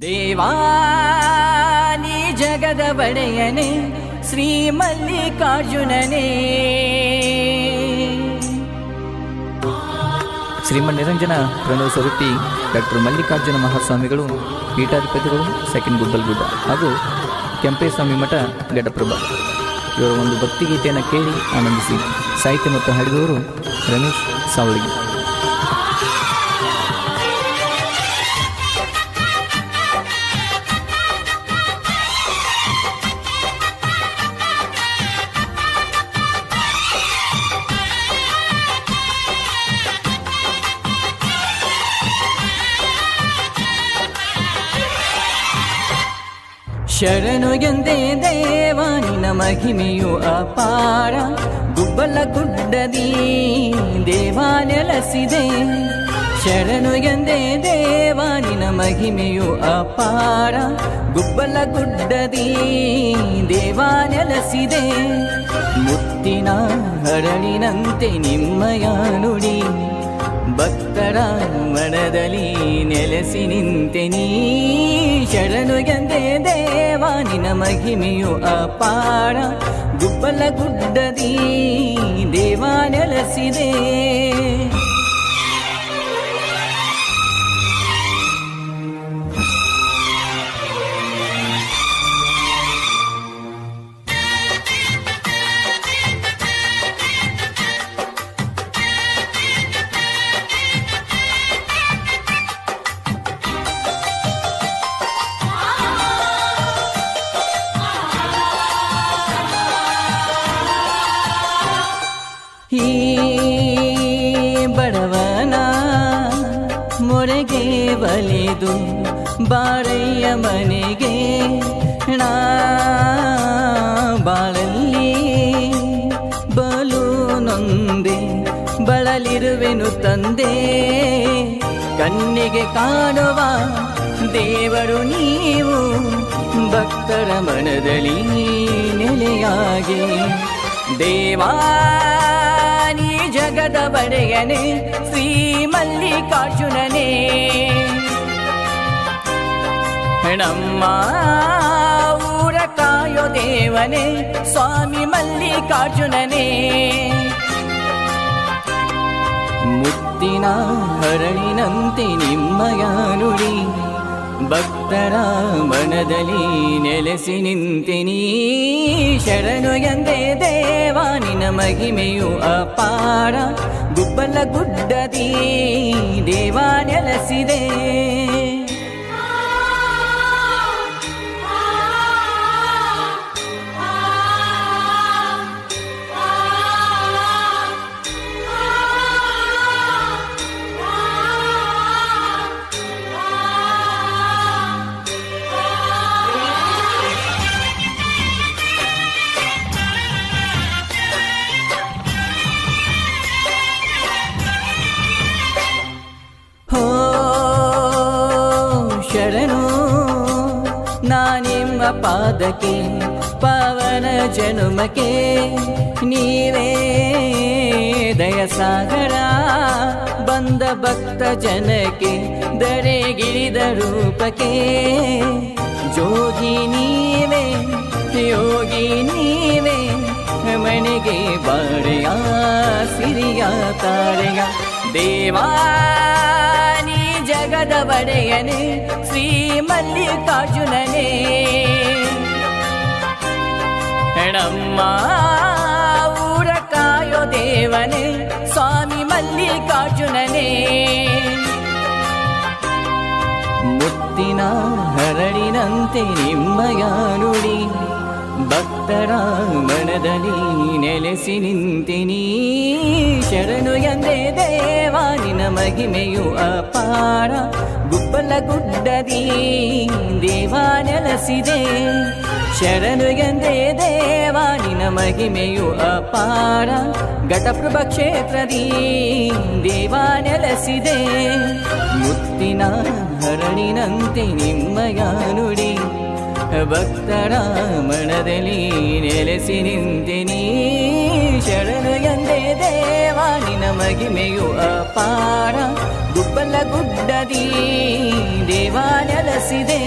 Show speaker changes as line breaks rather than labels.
ದೇವಾನಿ ಜಗದ ಒಡೆಯನೆ, ಶ್ರೀ ಮಲ್ಲಿಕಾರ್ಜುನನೇ.
ಶ್ರೀಮನ್ ನಿರಂಜನ ಪ್ರಣವ ಸ್ವರೂಪಿ ಡಾಕ್ಟರ್ ಮಲ್ಲಿಕಾರ್ಜುನ ಮಹಾಸ್ವಾಮಿಗಳು, ಪೀಠಾಧಿಪತಿಗಳು, ಸೆಕೆಂಡ್ ಗುಬ್ಬಲ್ಗುಡ್ಡ ಹಾಗೂ ಕೆಂಪೇಸ್ವಾಮಿ ಮಠ ಗಡಪ್ರಭ ಇವರ ಒಂದು ಭಕ್ತಿಗೀತೆಯನ್ನು ಕೇಳಿ ಆನಂದಿಸಿ. ಸಾಹಿತ್ಯ ಮತ್ತು ಹಾಡಿದವರು ರಮೇಶ್ ಸಾವಳಿಗೆ.
ಶರಣು ಎಂದೇ ದೇವ ನಿನ್ನ ಮಹಿಮೆಯು ಅಪಾರ. ಗುಬ್ಬಲ ಗುಡ್ಡದಿ ದೇವ ನೆಲೆಸಿದೆ. ಶರಣು ಎಂದೇ ದೇವ ನಿನ್ನ ಮಹಿಮೆಯು ಅಪಾರ. ಗುಬ್ಬಲ ಗುಡ್ಡದಿ ದೇವ ನೆಲೆಸಿದೆ. ಮುತ್ತಿನ ಹರಳಿನಂತೆ ನಿಮ್ಮಯ ನುಡಿ. ಭಕ್ತರ ಮನದಲ್ಲಿ ನೆಲೆಸಿ ನಿಂತೆ ನೀ. ಶರಣು ಎಂದೇ ದೇವ ನಿನ ಮಹಿಮೆಯು ಅಪಾರ ಗುಬ್ಬಲ ಗುಡ್ಡದಿ ದೇವ ನೆಲೆಸಿದೆ ಬಲಿದು ಬಾರಯ್ಯ ಮನೆಗೆ ನಾ ಬಾಳಲ್ಲಿ ಬಲು ನೊಂದೆ ಬಳಲಿರುವೆನು ತಂದೆ. ಕಣ್ಣಿಗೆ ಕಾಣುವ ದೇವರು ನೀವು, ಭಕ್ತರ ಮನದಲ್ಲಿ ನೆಲೆಯಾಗಿ. ದೇವಾನಿ ಜಗದ ಬಡೆಯನೆ ಮಲ್ಲಿಕಾರ್ಜುನನೇ. ಹೆಣಮ್ಮ, ಊರ ಕಾಯೋ ದೇವನೇ, ಸ್ವಾಮಿ ಮಲ್ಲಿಕಾರ್ಜುನನೇ. ಮುತ್ತಿನ ಹರಳಿನಂತೆ ನಿಮ್ಮಯ ನುಡಿ ಭಕ್ತರ ಮನದಲ್ಲಿ ನೆಲೆಸಿ ನಿಂತಿನಿ ಶರಣು ಎಂದೇ ಮಹಿಮೆಯು ಅಪಾರ ಗುಬ್ಬಲ ಗುಡ್ಡದಿ ದೇವ ನೆಲೆಸಿದೆ ಶರಣು ನಾನಿಮ್ಮ ಪಾದಕ್ಕೆ, ಪವನ ಜನುಮಕ್ಕೆ, ನೀವೇ ದಯಸಾಗರ. ಬಂದ ಭಕ್ತ ಜನಕ್ಕೆ ದರೆಗಿಳಿದ ರೂಪಕ್ಕೆ. ಜೋಗಿ ನೀವೇ, ಯೋಗಿ ನೀವೇ, ಮನೆಗೆ ಬಾಳೆಯ ಸಿರಿಯ ತಾರೆಯ ದೇವಾನಿ ಜಗದ ಒಡೆಯನೆ ಶ್ರೀ ಮಲ್ಲಿಕಾರ್ಜುನನೇ ನಮ್ಮ ಊರ ಕಾಯೋ ದೇವನೇ ಸ್ವಾಮಿ ಮಲ್ಲಿಕಾರ್ಜುನನೇ ಮುತ್ತಿನ ಹರಳಿನಂತೆ ನಿಮ್ಮಯ ನುಡಿ ಭಕ್ತರ ಮನದಲ್ಲಿ ನೆಲೆಸಿ ನಿಂತಿನಿ ಶರಣು ಎಂದೇ ದೇವ ನಿನ ಮಹಿಮೆಯು ಅಪಾರ. ಗುಬ್ಬಲ ಗುಡ್ಡದಿ ದೇವಾ ನೆಲಸಿದೆ. ಶರಣು ಎಂದೇ ದೇವಾನಿನ ಮಹಿಮೆಯು ಅಪಾರ. ಘಟಪ್ರಭ ಕ್ಷೇತ್ರದಿ ದೇವಾ ನೆಲಸಿದೆ. ಮುತ್ತಿನ ಹರಣಿನಂತೆ ನಿಮ್ಮಯ ನುಡಿ. ಭಕ್ತರ ಮನದಲ್ಲಿ ನೆಲೆಸಿ ನಿಂತಿನಿ ಶರಣು ಎಂದೇ ದೇವ ನಿನ ಅಪಾರ. ಗುಬ್ಬಲ ಗುಡ್ಡದಿ ದೇವ ನೆಲೆಸಿದೆ